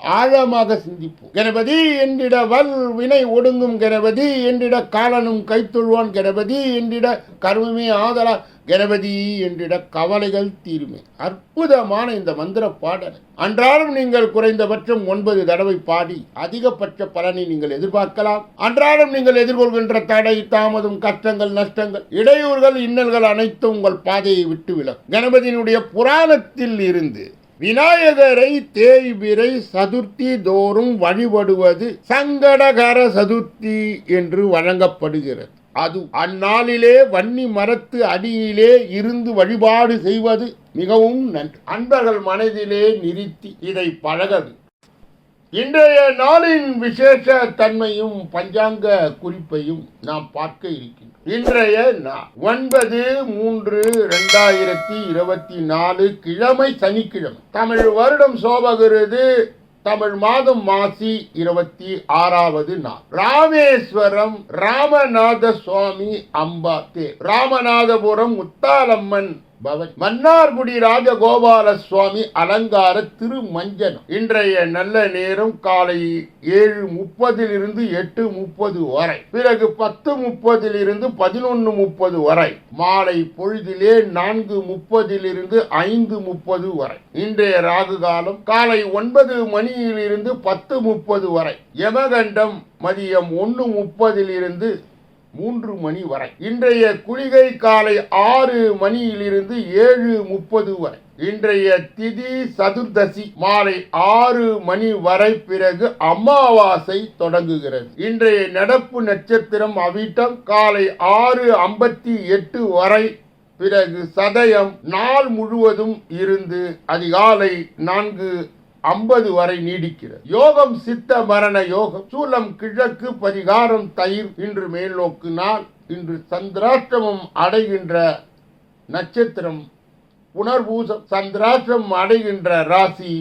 ஆழமாக சிந்திப்போம். கணபதி என்றிட வல் வினை ஒடுங்கும் கணபதி என்றிட காலனும் கைத்தொழுவான் கணபதி என்றிட கர்மமே ஆதலா கணபதி என்றிட கவலைகள் தீருமே. அற்புதமான இந்த மந்திர பாடல். அன்றாடம் நீங்கள் குறைந்தபட்சம் ஒன்பது தடவை பாடி அதிகபட்ச பலனை நீங்கள் எதிர்பார்க்கலாம். அன்றாடம் நீங்கள் எதிர்கொள்கின்ற தடை தாமதம் கஷ்டங்கள் நஷ்டங்கள் இடையூறுகள் இன்னல்கள் அனைத்தும் உங்கள் பாதையை விட்டு விலகும். கணபதியினுடைய புராணத்தில் இருந்து விநாயகரை தேய்பிரை சதுர்த்தி தோறும் வழிபடுவது சங்கடகர சதுர்த்தி என்று வழங்கப்படுகிறது. அது அந்நாளிலே வன்னி மரத்து அடியிலே இருந்து வழிபாடு செய்வது மிகவும் நன்று. அன்பர்கள் மனதிலே நிறுத்தி இதை பழகது இன்றைய நாளின் விசேஷ தன்மையும் பஞ்சாங்க குறிப்பையும் நாம் பார்க்க இருக்கின்றோம். இன்றைய நாள் ஒன்பது மூன்று ரெண்டாயிரத்தி இருபத்தி நாலு கிழமை சனிக்கிழமை. தமிழ் வருடம் சோபகிறது தமிழ் மாதம் மாசி இருபத்தி ஆறாவது நாள். ராமேஸ்வரம் ராமநாத சுவாமி அம்பா தேர் ராமநாதபுரம் முத்தாலம்மன் மன்னார்குடி ராஜகோபால சுவாமி அலங்கார திருமஞ்சனம். இன்றைய நல்ல நேரம் காலை ஏழு முப்பதிலிருந்து எட்டு முப்பது வரை. பிறகு பத்து முப்பதிலிருந்து பதினொன்று முப்பது வரை. மாலை பொழுதிலே நான்கு முப்பதிலிருந்து ஐந்து முப்பது வரை. இன்றைய ராகு காலம் காலை ஒன்பது மணியிலிருந்து பத்து முப்பது வரை. யமகண்டம் மதியம் ஒன்று முப்பதிலிருந்து மூன்று மணி வரை. இன்றைய குளிகை காலை ஆறு மணியிலிருந்து ஏழு முப்பது வரை. இன்றைய திதி சதுர்தசி மாலை ஆறு மணி வரை பிறகு அமாவாசை தொடங்குகிறது. இன்றைய நடப்பு நட்சத்திரம் அவிட்டம் காலை ஆறு ஐம்பத்தி எட்டு வரை. பிறகு சதயம் நாள் முழுவதும் இருந்து அதிகாலை நான்கு ஐம்பது வரை நீடிக்கிறது. யோகம் சித்த மரண யோகம். சூலம் கிழக்கு பரிகாரம் தயிர் இன்று மேல் நோக்கினால் இன்று சந்திராஷ்டமம் அடைகின்ற நட்சத்திரம். புனர்பூசம் சந்திராஷ்டிரம் அடைகின்ற ராசி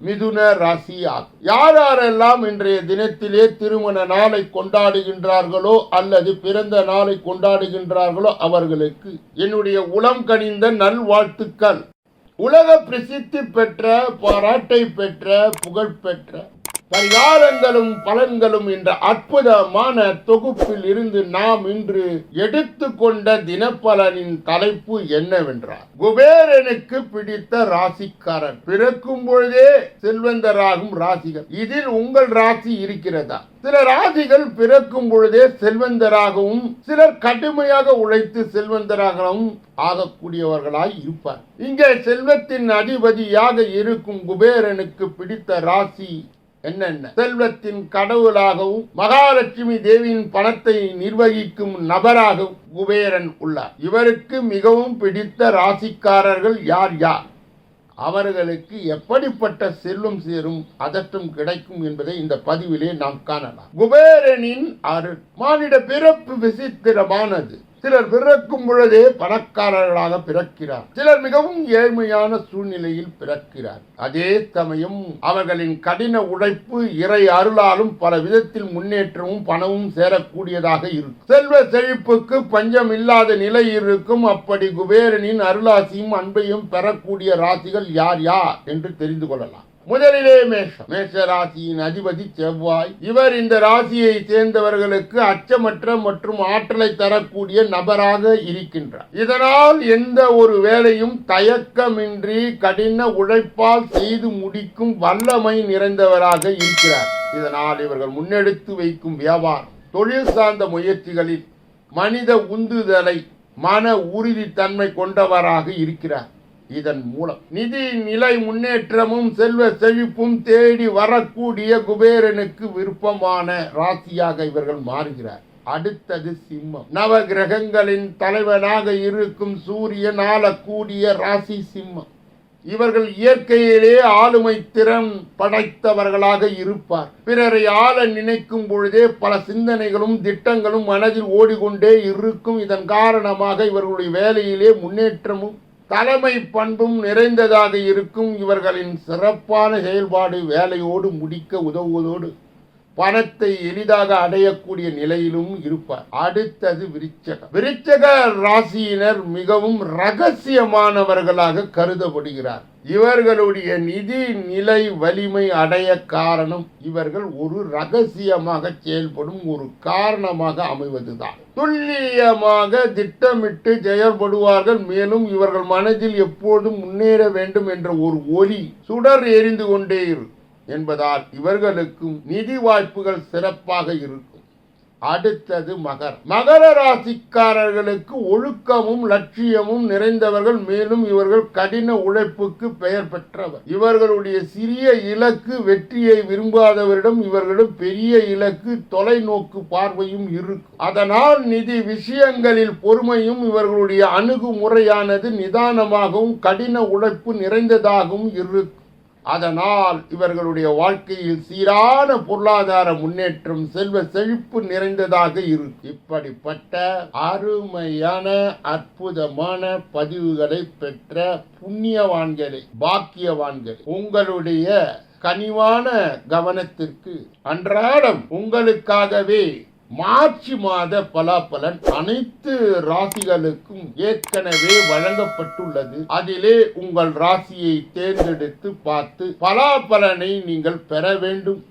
மிதுன ராசி ஆகும். யார் யாரெல்லாம் இன்றைய தினத்திலே திருமண நாளை கொண்டாடுகின்றார்களோ அல்லது பிறந்த நாளை கொண்டாடுகின்றார்களோ அவர்களுக்கு என்னுடைய உளம் கனிந்த நல்வாழ்த்துக்கள். உலக பிரசித்தி பெற்ற பாராட்டை பெற்ற புகழ் பெற்ற பரிகாரங்களும் பலன்களும் என்ற அற்புதமான தொகுப்பில் இருந்து நாம் இன்று எடுத்துக்கொண்ட தினப்பலனின் தலைப்பு என்னவென்றால் குபேரனுக்கு பிடித்த ராசிக்காரன் பிறக்கும் பொழுதே செல்வந்தராகும் ராசிகள். இதில் உங்கள் ராசி இருக்கிறதா? சில ராசிகள் பிறக்கும் பொழுதே செல்வந்தராகவும் சிலர் கடுமையாக உழைத்து செல்வந்தராகவும் ஆகக்கூடியவர்களாய் இருப்பார். இங்கே செல்வத்தின் அதிபதியாக இருக்கும் குபேரனுக்கு பிடித்த ராசி என்னென்ன? செல்வத்தின் கடவுளாகவும் மகாலட்சுமி தேவியின் பணத்தை நிர்வகிக்கும் நபராகவும் குபேரன் உள்ளார். இவருக்கு மிகவும் பிடித்த ராசிக்காரர்கள் யார் யார்? அவர்களுக்கு எப்படிப்பட்ட செல்வம் சேரும் அதற்றம் கிடைக்கும் என்பதை இந்த பதிவிலே நாம் காணலாம். குபேரனின் அருள் மானிட பிறப்பு விசித்திரமானது. சிலர் பிறக்கும் பொழுதே பணக்காரர்களாக பிறக்கிறார். சிலர் மிகவும் ஏழ்மையான சூழ்நிலையில் பிறக்கிறார். அதே சமயம் அவர்களின் கடின உழைப்பு இறை அருளாலும் பல விதத்தில் முன்னேற்றமும் பணமும் சேரக்கூடியதாக இருக்கும். செல்வ செழிப்புக்கு பஞ்சம் இல்லாத நிலை இருக்கும். அப்படி குபேரனின் அருளாசியும் அன்பையும் பெறக்கூடிய ராசிகள் யார் யார் என்று தெரிந்து கொள்ளலாம். முதலிலே மேஷம் மேஷ ராசியின் அதிபதி செவ்வாய். இவர் இந்த ராசியை சேர்ந்தவர்களுக்கு அச்சமற்ற மற்றும் ஆற்றலை தரக்கூடிய நபராக இருக்கின்றார். இதனால் எந்த ஒரு வேலையும் தயக்கமின்றி கடின உழைப்பால் செய்து முடிக்கும் வல்லமை நிறைந்தவராக இருக்கிறார். இதனால் இவர்கள் முன்னெடுத்து வைக்கும் வியாபாரம் தொழில் சார்ந்த முயற்சிகளில் மனித உந்துதலை மன உறுதித்தன்மை கொண்டவராக இருக்கிறார். இதன் மூலம். நிதி நிலை முன்னேற்றமும் செல்வ செழிப்பும் தேடி வரக்கூடிய குபேரனுக்கு விருப்பமான ராசியாக இவர்கள் மாறுகிறார். அடுத்தது சிம்மம். நவ கிரகங்களின் தலைவனாக இருக்கும் சூரியன் ஆளக்கூடிய ராசி சிம்மம். இவர்கள் இயற்கையிலே ஆளுமை திறன் படைத்தவர்களாக இருப்பார். பிறரை ஆள நினைக்கும் பொழுதே பல சிந்தனைகளும் திட்டங்களும் மனதில் ஓடிக்கொண்டே இருக்கும். இதன் காரணமாக இவர்களுடைய வேலையிலே முன்னேற்றமும் தலைமை பண்பும் நிறைந்ததாக இருக்கும் இவர்களின் சிறப்பான செயல்பாடு வேலையோடு முடிக்க உதவுவதோடு பணத்தை எளிதாக அடையக்கூடிய நிலையிலும் இருப்பார். அடுத்தது விருச்சக விருச்சக ராசியினர் மிகவும் ரகசியமானவர்களாக கருதப்படுகிறார். இவர்களுடைய நிதி நிலை வலிமை அடைய காரணம் இவர்கள் ஒரு ரகசியமாக செயல்படும் ஒரு காரணமாக அமைவதுதான். துல்லியமாக திட்டமிட்டு செயல்படுவார்கள். மேலும் இவர்கள் மனதில் எப்போதும் முன்னேற வேண்டும் என்ற ஒரு ஒலி சுடர் எரிந்து கொண்டே இருக்கும் என்பதால் இவர்களுக்கும் நிதி வாய்ப்புகள் சிறப்பாக இருக்கும். அடுத்தது மகர். மகர ராசிக்காரர்களுக்கு ஒழுக்கமும் லட்சியமும் நிறைந்தவர்கள் மேலும் இவர்கள் கடின உழைப்புக்கு பெயர் பெற்றவர். இவர்களுடைய சிறிய இலக்கு வெற்றியை விரும்பாதவரிடம் இவர்களிடம் பெரிய இலக்கு தொலைநோக்கு பார்வையும் இருக்கும். அதனால் நிதி விஷயங்களில் பொறுமையும் இவர்களுடைய அணுகுமுறையானது நிதானமாகவும் கடின உழைப்பு நிறைந்ததாகவும் இருக்கும். அதனால் இவர்களுடைய வாழ்க்கையில் சீரான பொருளாதார முன்னேற்றம் செல்வ செழிப்பு நிறைந்ததாக இருக்கும் இப்படிப்பட்ட அருமையான அற்புதமான பதிவுகளை பெற்ற புண்ணியவான்களை பாக்கியவான்கள் உங்களுடைய கனிவான கவனத்திற்கு அன்றாடம் உங்களுக்காகவே மார்ச் மாத பலாபலன் அனைத்து ராசிகளுக்கும் ஏற்கனவே வழங்கப்பட்டுள்ளது. அதிலே உங்கள் ராசியை தேர்ந்தெடுத்து பார்த்து பலாபலனை நீங்கள் பெற வேண்டும்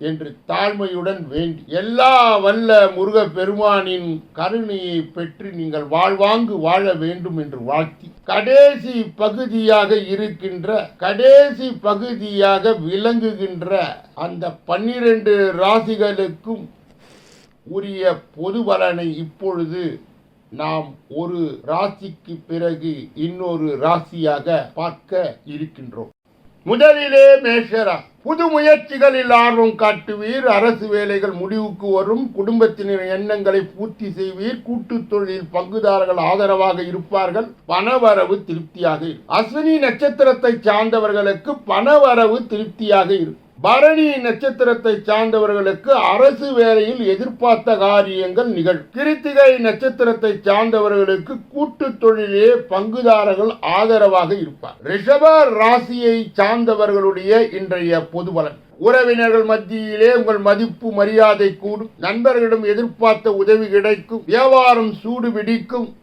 என்று தாழ்மையுடன் வேண்டி எல்லா வல்ல முருக பெருமானின் கருணையை பெற்று நீங்கள் வாழ்வாங்கு வாழ வேண்டும் என்று வாழ்த்தி கடைசி பகுதியாக இருக்கின்ற கடைசி பகுதியாக விளங்குகின்ற அந்த பன்னிரண்டு ராசிகளுக்கும் உரிய பொது பலனை இப்பொழுது நாம் ஒரு ராசிக்கு பிறகு இன்னொரு ராசியாக பார்க்க இருக்கின்றோம். முதலிலே மேஷரா புது முயற்சிகளில் ஆர்வம் காட்டுவீர் அரசு வேலைகள் முடிவுக்கு வரும் குடும்பத்தினர் எண்ணங்களை பூர்த்தி செய்வீர் கூட்டு தொழில் பங்குதாரர்கள் ஆதரவாக இருப்பார்கள் பணவரவு திருப்தியாக இருக்கும் அஸ்வினி நட்சத்திரத்தை சார்ந்தவர்களுக்கு பணவரவு திருப்தியாக இருக்கும் பரணி நட்சத்திரத்தை சார்ந்தவர்களுக்கு அரசு வேலையில் எதிர்பார்த்த காரியங்கள் நிகழும் கிருத்திகை நட்சத்திரத்தை சார்ந்தவர்களுக்கு கூட்டு தொழிலே பங்குதாரர்கள் ஆதரவாக இருப்பார். ரிஷப ராசியை சார்ந்தவர்களுடைய இன்றைய பொது பலன். உறவினர்கள் மத்தியிலே உங்கள் மதிப்பு மரியாதை கூடும். நண்பர்களிடம் எதிர்பார்த்த உதவி கிடைக்கும். வியாபாரம் சூடு பிடிக்கும்.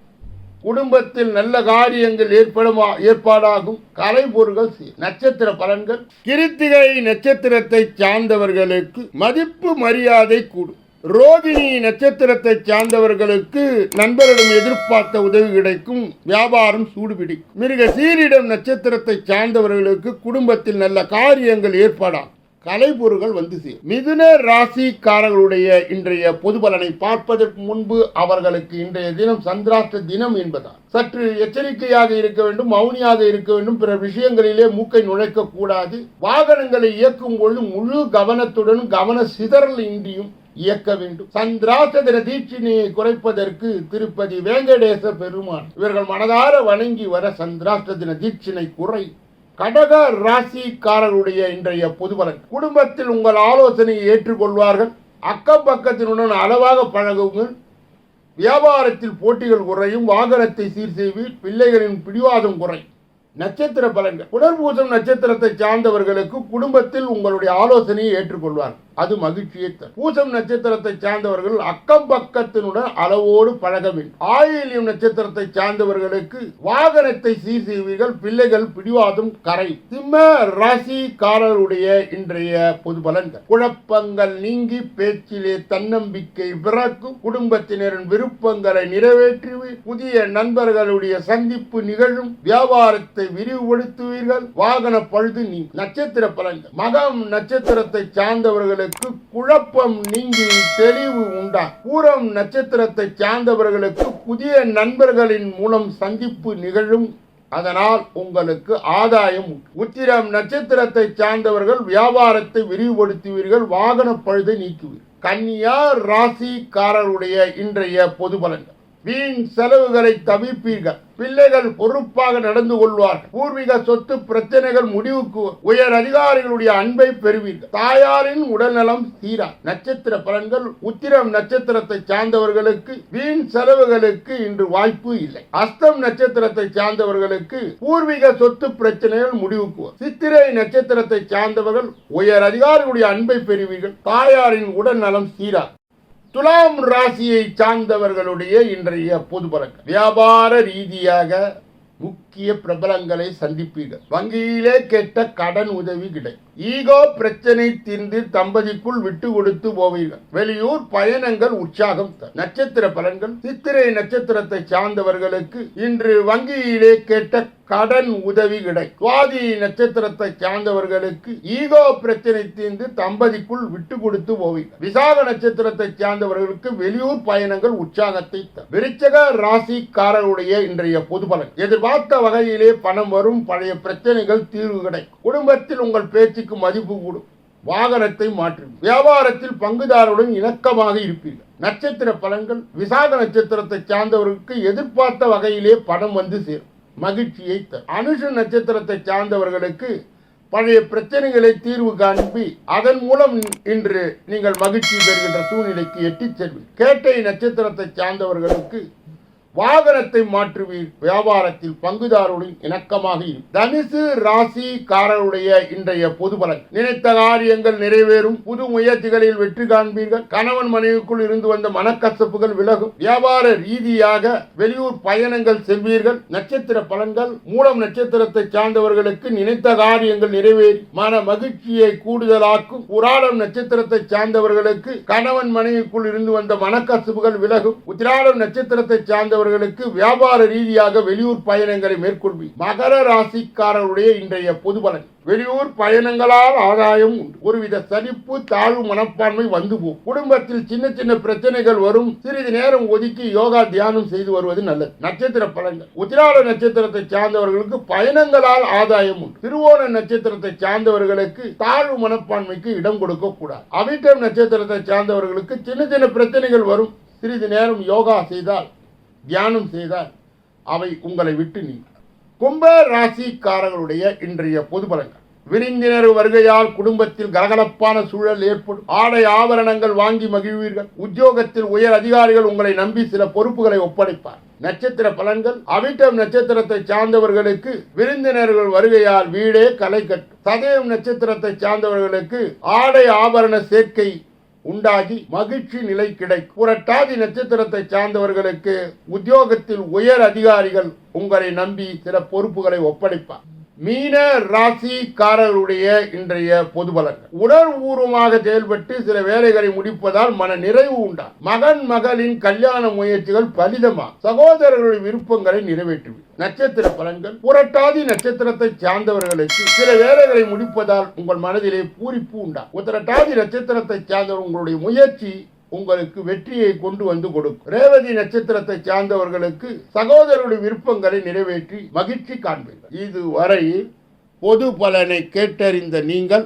குடும்பத்தில் நல்ல காரியங்கள் ஏற்படும் ஏற்பாடாகும். கலைபொருள்கள் நட்சத்திர பலன்கள். கிருத்திகை நட்சத்திரத்தை சார்ந்தவர்களுக்கு மதிப்பு மரியாதை கூடும். ரோகிணி நட்சத்திரத்தை சார்ந்தவர்களுக்கு நண்பரிடம் எதிர்பார்த்த உதவி கிடைக்கும். வியாபாரம் சூடுபிடிக்கும். மிருக சீரிடம் நட்சத்திரத்தை சார்ந்தவர்களுக்கு குடும்பத்தில் நல்ல காரியங்கள் ஏற்பாடாகும். கலைபொருள்கள் வந்து சேரும். மிதுன ராசிக்காரர்களுடைய இன்றைய பொது பலனை பார்ப்பதற்கு முன்பு அவர்களுக்கு இன்றைய தினம் சந்திராஷ்ட தினம் என்பதால் சற்று எச்சரிக்கையாக இருக்க வேண்டும் மௌனியாக இருக்க வேண்டும். பிற விஷயங்களிலே மூக்கை நுழைக்க கூடாது வாகனங்களை இயக்கும் பொழுது முழு கவனத்துடன் கவன சிதறல் இன்றியும் இயக்க வேண்டும். சந்திராசதிர தீட்சினியை குறைப்பதற்கு திருப்பதி வேங்கடேச பெருமான் இவர்கள் மனதார வணங்கி வர சந்திராஷ்ட தின தீட்சினை குறை. கடக ராசிக்காரருடைய இன்றைய பொதுபலன். குடும்பத்தில் உங்கள் ஆலோசனையை ஏற்றுக்கொள்வார்கள். அக்கம் பக்கத்தினுடன் அளவாக பழகுங்கள். வியாபாரத்தில் போட்டிகள் குறையும். வாகனத்தை சீர் செய்வி பிள்ளைகளின் பிடிவாதம் குறையும். நட்சத்திர பலன்கள். உடற்பூசம் நட்சத்திரத்தை சார்ந்தவர்களுக்கு குடும்பத்தில் உங்களுடைய ஆலோசனையை ஏற்றுக்கொள்வார்கள். அது மகிழ்ச்சியை தரும். பூசம் நட்சத்திரத்தை சார்ந்தவர்கள் அக்கம் பக்கத்தினுடன் அளவோடு பழக வேண்டும் ஆயிலியம் நட்சத்திரத்தை சார்ந்தவர்களுக்கு வாகனத்தை சீர் செய்வீர்கள் பிள்ளைகள் பிடிவாதம் கரை. சிம்ம ராசிக்காரருடைய இன்றைய பொது பலன்கள். குழப்பங்கள் நீங்கி பேச்சிலே தன்னம்பிக்கை பிறக்கும். குடும்பத்தினரின் விருப்பங்களை நிறைவேற்றி புதிய நண்பர்களுடைய சந்திப்பு நிகழும். வியாபாரத்தை விரிவுபடுத்துவீர்கள். வாகன பழுது நீ நட்சத்திர பலன்கள். மகம் நட்சத்திரத்தை சார்ந்தவர்களுக்கு குழப்பம் நீங்கி தெளிவு உண்டா? பூரம் நட்சத்திரத்தை சார்ந்தவர்களுக்கு புதிய நண்பர்களின் மூலம் சந்திப்பு நிகழும். அதனால் உங்களுக்கு ஆதாயம் உத்திரம் நட்சத்திரத்தை சார்ந்தவர்கள் வியாபாரத்தை விரிவுபடுத்துவீர்கள் வாகன பழுதை நீக்குவீர்கள். கன்னியா ராசிக்காரருடைய இன்றைய பொது பலன்கள். வீண் செலவுகளை தவிர்ப்பீர்கள். பிள்ளைகள் பொறுப்பாக நடந்து கொள்வார்கள் பூர்வீக சொத்து பிரச்சனைகள் முடிவுக்கு உயர் அதிகாரிகளுடைய அன்பை பெறுவீர்கள் தாயாரின் உடல்நலம் சீரா. நட்சத்திர பலன்கள் உத்திரம் நட்சத்திரத்தை சார்ந்தவர்களுக்கு வீண் செலவுகளுக்கு இன்று வாய்ப்பு இல்லை. அஸ்தம் நட்சத்திரத்தை சார்ந்தவர்களுக்கு பூர்வீக சொத்து பிரச்சனைகள் முடிவுக்கு சித்திரை நட்சத்திரத்தை சார்ந்தவர்கள் உயர் அதிகாரிகளுடைய அன்பை பெறுவீர்கள். தாயாரின் உடல் நலம் சீரா. துலாம் ராசியை சார்ந்தவர்களுடைய இன்றைய பொது பழக்கம். வியாபார ரீதியாக முக்கிய முக்கிய பிரபலங்களை சந்திப்பீர்கள். வங்கியிலே கேட்ட கடன் உதவி கிடைக்கும் ஈகோ பிரச்சனை தீர்ந்து தம்பதிக்குள் விட்டு கொடுத்து போவீர்கள். வெளியூர் பயணங்கள் உற்சாகம் நட்சத்திர பலன்கள். சித்திரை நட்சத்திரத்தை சார்ந்தவர்களுக்கு இன்று வங்கியிலே கேட்ட கடன் உதவி கிடை. சுவாதி நட்சத்திரத்தை சார்ந்தவர்களுக்கு ஈகோ பிரச்சனை தீர்ந்து தம்பதிக்குள் விட்டு கொடுத்து போவீர்கள். விசாக நட்சத்திரத்தை சார்ந்தவர்களுக்கு வெளியூர் பயணங்கள் உற்சாகத்தை விருச்சக ராசிக்காரருடைய இன்றைய பொது பலன் எதிர்பார்த்த வகையிலே பணம் வரும் பழைய பிரச்சனைகள் தீர்வு கிடைக்கும். குடும்பத்தில் உங்கள் பேச்சுக்கு மதிப்பு கூடும். வாகனத்தை மாற்றும் வியாபாரத்தில் பங்குதாரருடன் இணக்கமாக இருப்பீர்கள். நட்சத்திர பலன்கள் விசாக நட்சத்திரத்தை சார்ந்தவர்களுக்கு எதிர்பார்த்த வகையிலே பணம் வந்து சேரும். மகிழ்ச்சியை தரும். அனுஷ நட்சத்திரத்தை சார்ந்தவர்களுக்கு பழைய பிரச்சனைகளை தீர்வு காண்பி அதன் மூலம் இன்று நீங்கள் மகிழ்ச்சி பெறுகின்ற சூழ்நிலைக்கு எட்டிச் செல்வீர்கள். கேட்டை நட்சத்திரத்தை சார்ந்தவர்களுக்கு வாகனத்தை மாற்றுவீர் வியாபாரத்தில் பங்குதாரருடன் இணக்கமாக தனுசு ராசிக்காரருடைய இன்றைய பொது பலன். நினைத்த காரியங்கள் நிறைவேறும். புது முயற்சிகளில் வெற்றி காண்பீர்கள். கணவன் மனைவிக்குள் இருந்து வந்த மனக்கசப்புகள் விலகும். வியாபார ரீதியாக வெளியூர் பயணங்கள் செல்வீர்கள். நட்சத்திர பலன்கள் மூலம் நட்சத்திரத்தை சார்ந்தவர்களுக்கு நினைத்த காரியங்கள் நிறைவேறி மன மகிழ்ச்சியை கூடுதலாக்கும். உராளம் நட்சத்திரத்தை சார்ந்தவர்களுக்கு கணவன் மனைவிக்குள் இருந்து வந்த மனக்கசப்புகள் விலகும். உத்திராடம் நட்சத்திரத்தை சார்ந்தவர்களுக்கு வியாபார ரீதியாக வெளியூர் பயணங்களை மேற்கொள்வி மகர ராசிக்காரருடைய இன்றைய பொது பலன். வெளியூர் பயணங்களால் ஆதாயம் உண்டு. ஒருவித சலிப்பு தாழ்வு மனப்பான்மை வந்து போகும். குடும்பத்தில் சின்ன சின்ன பிரச்சனைகள் வரும். சிறிது நேரம் ஒதுக்கி யோகா தியானம் செய்து வருவது நல்லது. நட்சத்திர பலன்கள். உத்திராட நட்சத்திரத்தை சார்ந்தவர்களுக்கு பயணங்களால் ஆதாயம் உண்டு. திருவோண நட்சத்திரத்தை சார்ந்தவர்களுக்கு தாழ்வு மனப்பான்மைக்கு இடம் கொடுக்க கூடாது. அவிட்டம் நட்சத்திரத்தை சார்ந்தவர்களுக்கு சின்ன சின்ன பிரச்சனைகள் வரும். சிறிது நேரம் யோகா செய்தால் தியானம் செய்தால் அவை உங்களை விட்டு நீங்கும் கும்ப ராசிக்காரர்களுடைய இன்றைய பொது பலங்கள் விருந்தினர் வருகையால் குடும்பத்தில் கலகலப்பான சூழல் ஏற்படும். ஆடை ஆபரணங்கள் வாங்கி மகிழ்வீர்கள். உத்தியோகத்தில் உயர் அதிகாரிகள் உங்களை நம்பி சில பொறுப்புகளை ஒப்படைப்பார். நட்சத்திர பலன்கள். அவிட்டம் நட்சத்திரத்தை சார்ந்தவர்களுக்கு விருந்தினர்கள் வருகையால் வீடே கலை கட்டும். சதயம் நட்சத்திரத்தை சார்ந்தவர்களுக்கு ஆடை ஆபரண சேர்க்கை உண்டாகி மகிழ்ச்சி நிலை கிடைக்கும் புரட்டாதி நட்சத்திரத்தை சார்ந்தவர்களுக்கு உத்தியோகத்தில் உயர் அதிகாரிகள் உங்களை நம்பி சில பொறுப்புகளை ஒப்படைப்பார். மீன ராசிக்காரர்களுடைய இன்றைய பொது பலன்கள். உணர்வூர்வமாக செயல்பட்டு சில வேலைகளை முடிப்பதால் மன நிறைவு உண்டா? மகன் மகளின் கல்யாண முயற்சிகள் பலிதமா? சகோதரர்களுடைய விருப்பங்களை நிறைவேற்றுவி. நட்சத்திர பலன்கள். புரட்டாதி நட்சத்திரத்தை சார்ந்தவர்களுக்கு சில வேலைகளை முடிப்பதால் உங்கள் மனதிலே பூரிப்பு உண்டா? உத்தரட்டாதி நட்சத்திரத்தை சார்ந்தவர் உங்களுடைய முயற்சி உங்களுக்கு வெற்றியை கொண்டு வந்து கொடுக்கும். ரேவதி நட்சத்திரத்தை சார்ந்தவர்களுக்கு சகோதரருடைய விருப்பங்களை நிறைவேற்றி மகிழ்ச்சி காண்பீர்கள். இதுவரை பொது பலனை கேட்டறிந்த நீங்கள்